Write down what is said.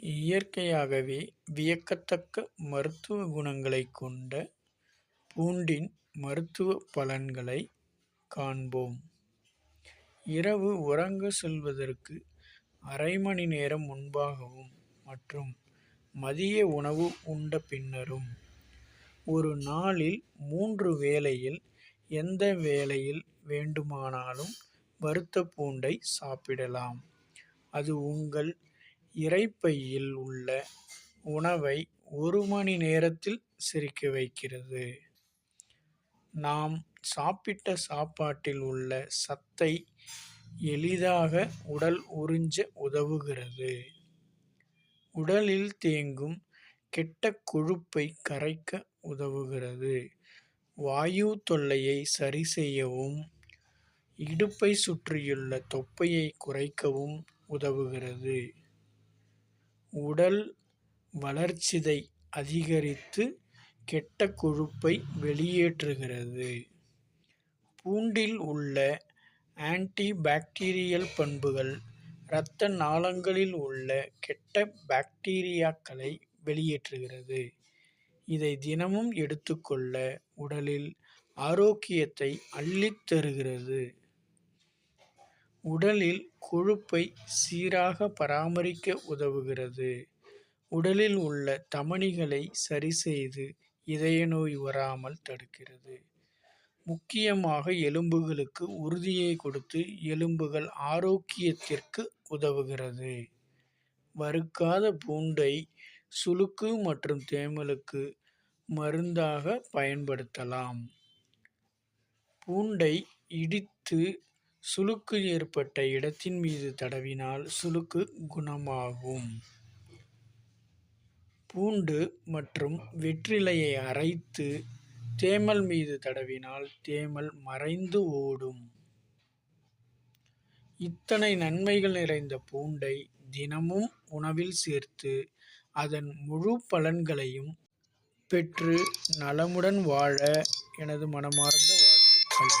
இயற்கையாகவே வியக்கத்தக்க மருத்துவ குணங்களைக் கொண்ட பூண்டின் மருத்துவ பலன்களைக் காண்போம். இரவு உறங்கச் செல்வதற்கு அரை மணி நேரம் முன்பாகவும் மற்றும் மதிய உணவு உண்ட பின்னரும். ஒரு நாளில் மூன்று வேளையில் எந்த வேளையில் வேண்டுமானாலும் வறுத்த பூண்டை சாப்பிடலாம், அது உங்கள் இரைப்பையில் உள்ள உணவை ஒரு மணி நேரத்தில் செரிக்க வைக்கிறது. நாம் சாப்பிட்ட சாப்பாட்டில் உள்ள சத்தை எளிதாக உடல் உறிஞ்ச உதவுகிறது. உடலில் தேங்கும் கெட்ட கொழுப்பை கரைக்க உதவுகிறது. வாயு தொல்லையை சரிசெய்யவும் இடுப்பைச் சுற்றியுள்ள தொப்பையைக் குறைக்கவும் உதவுகிறது. உடல் வளர்சிதை அதிகரித்து கெட்ட கொழுப்பை வெளியேற்றுகிறது. பூண்டில் உள்ள ஆன்டிபாக்டீரியல் பண்புகள் இரத்த நாளங்களில் உள்ள கெட்ட பாக்டீரியாக்களை வெளியேற்றுகிறது. இதை தினமும் எடுத்துக்கொள்ள உடலில் ஆரோக்கியத்தை அள்ளித் தருகிறது. உடலில் கொழுப்பை சீராக பராமரிக்க உதவுகிறது. உடலில் உள்ள தமனிகளை சரிசெய்து இதய நோய் வராமல் தடுக்கிறது. முக்கியமாக எலும்புகளுக்கு உறுதியை கொடுத்து எலும்புகள் ஆரோக்கியத்திற்கு உதவுகிறது. வறுக்காத பூண்டை சுளுக்கு மற்றும் தேமலுக்கு மருந்தாக பயன்படுத்தலாம். பூண்டை இடித்து சுளுக்கு ஏற்பட்ட இடத்தின் மீது தடவினால் சுளுக்கு குணமாகும். பூண்டு மற்றும் வெற்றிலையை அரைத்து தேமல் மீது தடவினால் தேமல் மறைந்து ஓடும். இத்தனை நன்மைகள் நிறைந்த பூண்டை தினமும் உணவில் சேர்த்து அதன் முழு பலன்களையும் பெற்று நலமுடன் வாழ எனது மனமார்ந்த வாழ்த்துக்கள்.